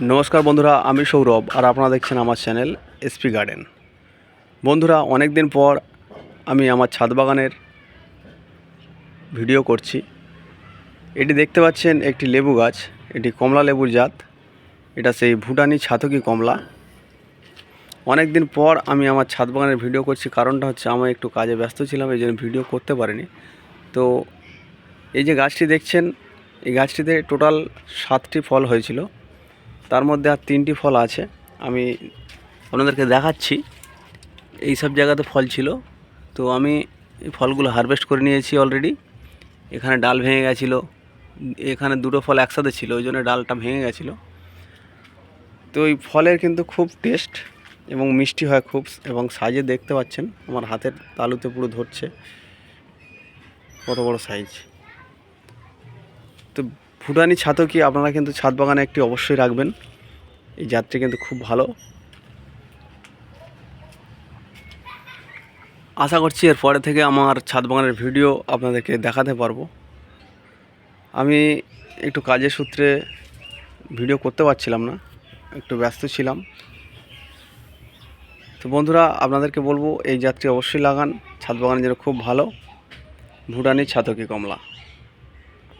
নমস্কার বন্ধুরা, আমি সৌরভ আর আপনারা দেখছেন আমার চ্যানেল এসপি গার্ডেন বন্ধুরা অনেক দিন পর আমি আমার ছাদ বাগানের ভিডিও করছি। এটি দেখতে পাচ্ছেন একটি লেবু গাছ, এটি কমলা লেবুর জাত। এটা সেই ভুটানি ছাতকি কমলা। অনেক দিন পর আমি আমার ছাদ বাগানের ভিডিও করছি, কারণটা হচ্ছে আমি একটু কাজে ব্যস্ত ছিলাম, এই জন্য ভিডিও করতে পারিনি। তো এই যে গাছটি দেখছেন, এই গাছটিতে টোটাল সাতটি ফল হয়েছিল। তার মধ্যে আর তিনটি ফল আছে। আমি আপনাদেরকে দেখাচ্ছি। এই সব জায়গাতে ফল ছিল। তো আমি এই ফলগুলো হারভেস্ট করে নিয়েছি অলরেডি এখানে ডাল ভেঙে গেছিল। এখানে দুটো ফল একসাথে ছিল, ওই জন্য ডালটা ভেঙে গেছিল। তো এই ফলের কিন্তু খুব টেস্ট এবং মিষ্টি হয় খুব, এবং সাইজে দেখতে পাচ্ছেন, আমার হাতের তালুতে পুরো ধরছে। কত বড় সাইজ তো ভুটানি ছাতকি আপনারা কিন্তু ছাদ বাগানে একটি অবশ্যই রাখবেন। এই জাতটি কিন্তু খুব ভালো। আশা করছি এর পরে থেকে আমার ছাদ বাগানের ভিডিও আপনাদেরকে দেখাতে পারব। আমি একটু কাজের সূত্রে ভিডিও করতে পারছিলাম না, একটু ব্যস্ত ছিলাম। তো বন্ধুরা, আপনাদেরকে বলব, এই জাতটি অবশ্যই লাগান। ছাদ বাগানের জন্য খুব ভালো। ভুটানি ছাতকি কমলা।